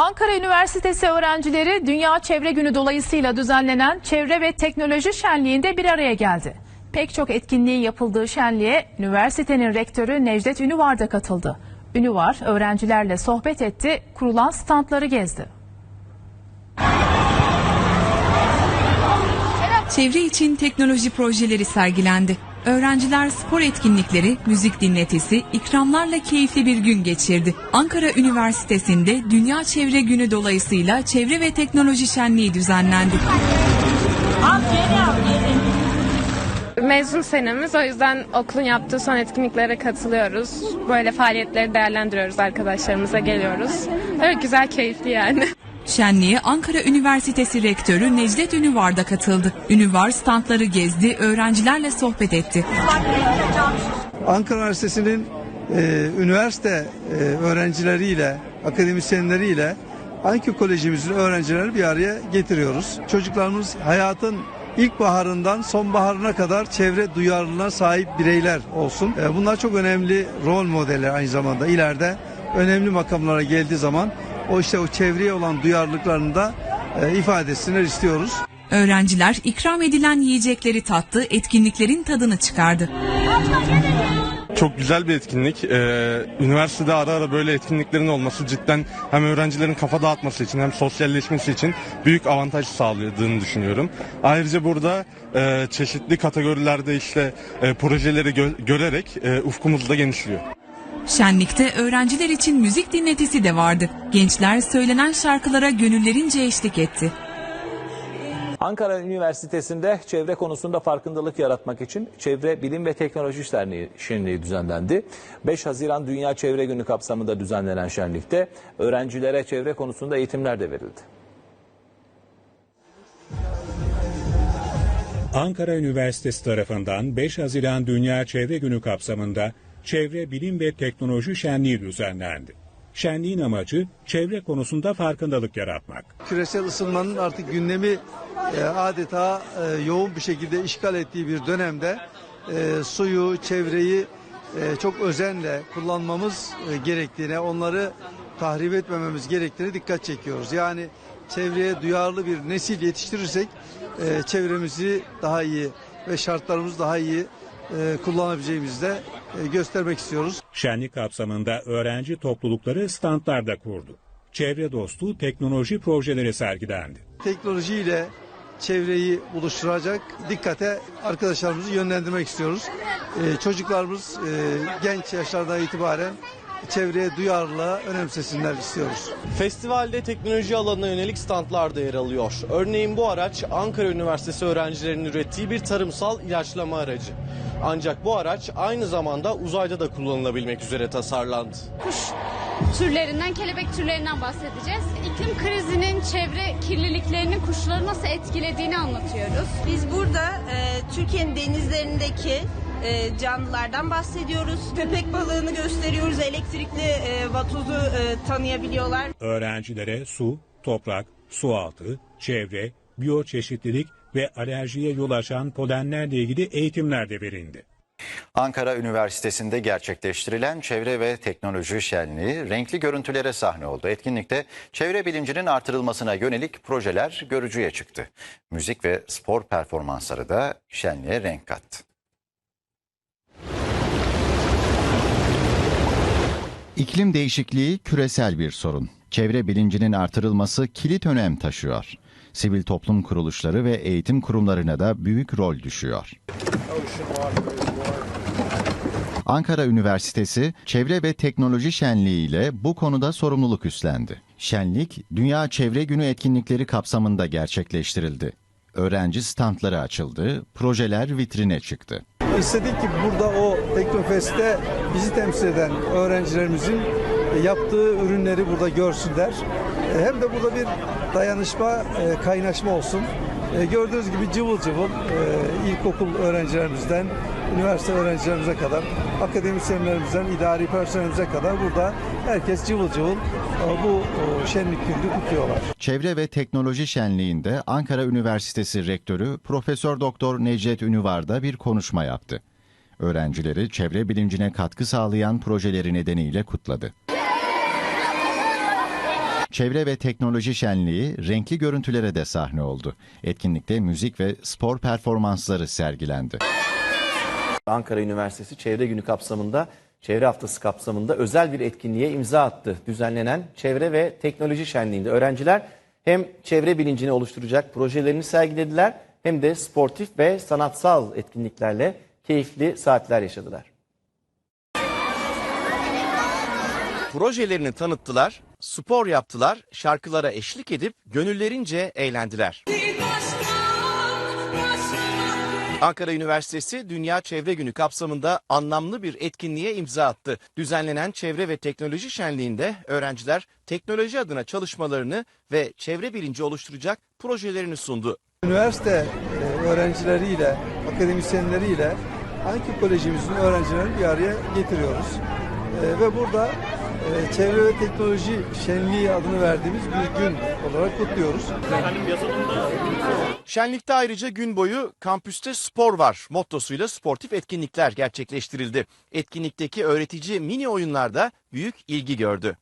Ankara Üniversitesi öğrencileri Dünya Çevre Günü dolayısıyla düzenlenen Çevre ve Teknoloji Şenliği'nde bir araya geldi. Pek çok etkinliğin yapıldığı şenliğe üniversitenin rektörü Necdet Ünüvar da katıldı. Ünüvar öğrencilerle sohbet etti, kurulan standları gezdi. Çevre için teknoloji projeleri sergilendi. Öğrenciler spor etkinlikleri, müzik dinletisi, ikramlarla keyifli bir gün geçirdi. Ankara Üniversitesi'nde Dünya Çevre Günü dolayısıyla Çevre ve Teknoloji Şenliği düzenlendi. Mezun senemiz o yüzden okulun yaptığı son etkinliklere katılıyoruz. Böyle faaliyetleri değerlendiriyoruz arkadaşlarımıza geliyoruz. Öyle güzel keyifli yani. Şenliğe Ankara Üniversitesi Rektörü Necdet Ünüvar da katıldı. Ünüvar standları gezdi, öğrencilerle sohbet etti. Ankara Üniversitesi'nin e, üniversite e, öğrencileriyle, akademisyenleriyle Anki Kolejimizin öğrencilerini bir araya getiriyoruz. Çocuklarımız hayatın ilkbaharından sonbaharına kadar çevre duyarlılığına sahip bireyler olsun. E, bunlar çok önemli rol modeller aynı zamanda. İleride önemli makamlara geldiği zaman o işte o çevreye olan duyarlılıklarını da e, ifade etsinler istiyoruz. Öğrenciler ikram edilen yiyecekleri tattı, etkinliklerin tadını çıkardı. Çok güzel bir etkinlik. Ee, üniversitede ara ara böyle etkinliklerin olması cidden hem öğrencilerin kafa dağıtması için hem sosyalleşmesi için büyük avantaj sağladığını düşünüyorum. Ayrıca burada e, çeşitli kategorilerde işte e, projeleri gö- görerek e, ufkumuz da genişliyor. Şenlikte öğrenciler için müzik dinletisi de vardı. Gençler söylenen şarkılara gönüllerince eşlik etti. Ankara Üniversitesi'nde çevre konusunda farkındalık yaratmak için Çevre Bilim ve Teknoloji Şenliği, şenliği düzenlendi. 5 Haziran Dünya Çevre Günü kapsamında düzenlenen şenlikte öğrencilere çevre konusunda eğitimler de verildi. Ankara Üniversitesi tarafından 5 Haziran Dünya Çevre Günü kapsamında Çevre Bilim ve Teknoloji Şenliği düzenlendi. Şenliğin amacı çevre konusunda farkındalık yaratmak. küresel ısınmanın artık gündemi e, adeta e, yoğun bir şekilde işgal ettiği bir dönemde e, suyu, çevreyi e, çok özenle kullanmamız e, gerektiğine, onları tahrip etmememiz gerektiğine dikkat çekiyoruz. Yani çevreye duyarlı bir nesil yetiştirirsek e, çevremizi daha iyi ve şartlarımızı daha iyi e, kullanabileceğimizi de e, göstermek istiyoruz. Şenlik kapsamında öğrenci toplulukları standlarda kurdu. Çevre dostu teknoloji projeleri sergilendi. teknolojiyle çevreyi buluşturacak dikkate arkadaşlarımızı yönlendirmek istiyoruz. Ee, çocuklarımız e, genç yaşlardan itibaren çevreye duyarlılığa önemsesinler istiyoruz. Festivalde teknoloji alanına yönelik standlar da yer alıyor. Örneğin bu araç Ankara Üniversitesi öğrencilerinin ürettiği bir tarımsal ilaçlama aracı. Ancak bu araç aynı zamanda uzayda da kullanılabilmek üzere tasarlandı. kuş türlerinden, kelebek türlerinden bahsedeceğiz. İklim krizinin çevre kirliliklerinin kuşları nasıl etkilediğini anlatıyoruz. Biz burada e, Türkiye'nin denizlerindeki e, canlılardan bahsediyoruz. Köpek balığını gösteriyoruz. Elektrikli e, vatozu e, tanıyabiliyorlar. Öğrencilere su, toprak, sualtı, çevre, biyoçeşitlilik ve alerjiye yol açan polenlerle ilgili eğitimler de verildi. Ankara Üniversitesi'nde gerçekleştirilen Çevre ve Teknoloji Şenliği renkli görüntülere sahne oldu. Etkinlikte çevre bilincinin artırılmasına yönelik projeler görücüye çıktı. Müzik ve spor performansları da şenliğe renk kattı. İklim değişikliği küresel bir sorun. Çevre bilincinin artırılması kilit önem taşıyor. Sivil toplum kuruluşları ve eğitim kurumlarına da büyük rol düşüyor. Ankara Üniversitesi Çevre ve Teknoloji Şenliği ile bu konuda sorumluluk üstlendi. Şenlik, Dünya Çevre Günü etkinlikleri kapsamında gerçekleştirildi. Öğrenci standları açıldı, projeler vitrine çıktı. İstedik ki burada o Teknofest'te bizi temsil eden öğrencilerimizin yaptığı ürünleri burada görsünler. E, Hem de burada bir dayanışma, e, kaynaşma olsun. E, Gördüğünüz gibi cıvıl cıvıl ilkokul öğrencilerimizden üniversite öğrencilerimize kadar, akademisyenlerimizden idari personelimize kadar burada herkes cıvıl cıvıl e, bu e, şenlik gününü kutluyorlar. Çevre ve Teknoloji Şenliği'nde Ankara Üniversitesi Rektörü Profesör Doktor Necdet Ünüvar da bir konuşma yaptı. Öğrencileri çevre bilincine katkı sağlayan projeleri nedeniyle kutladı. Çevre ve Teknoloji Şenliği renkli görüntülere de sahne oldu. Etkinlikte müzik ve spor performansları sergilendi. Ankara Üniversitesi Çevre Günü kapsamında, Çevre Haftası kapsamında özel bir etkinliğe imza attı. Düzenlenen Çevre ve Teknoloji Şenliği'nde öğrenciler hem çevre bilincini oluşturacak projelerini sergilediler hem de sportif ve sanatsal etkinliklerle keyifli saatler yaşadılar. Projelerini tanıttılar, spor yaptılar, şarkılara eşlik edip gönüllerince eğlendiler. Ankara Üniversitesi Dünya Çevre Günü kapsamında anlamlı bir etkinliğe imza attı. Düzenlenen Çevre ve Teknoloji Şenliği'nde öğrenciler teknoloji adına çalışmalarını ve çevre bilinci oluşturacak projelerini sundu. Üniversite e, öğrencileriyle, akademisyenleriyle Anki Kolejimizin öğrencilerini bir araya getiriyoruz. E, Ve burada e, Çevre ve Teknoloji Şenliği adını verdiğimiz bir gün olarak kutluyoruz. Şenlikte ayrıca gün boyu kampüste spor var mottosuyla sportif etkinlikler gerçekleştirildi. Etkinlikteki öğretici mini oyunlarda büyük ilgi gördü.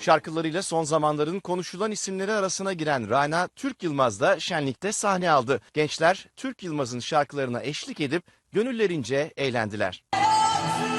Şarkılarıyla son zamanların konuşulan isimleri arasına giren Rana Türk Yılmaz da şenlikte sahne aldı. Gençler Türk Yılmaz'ın şarkılarına eşlik edip gönüllerince eğlendiler. Yes.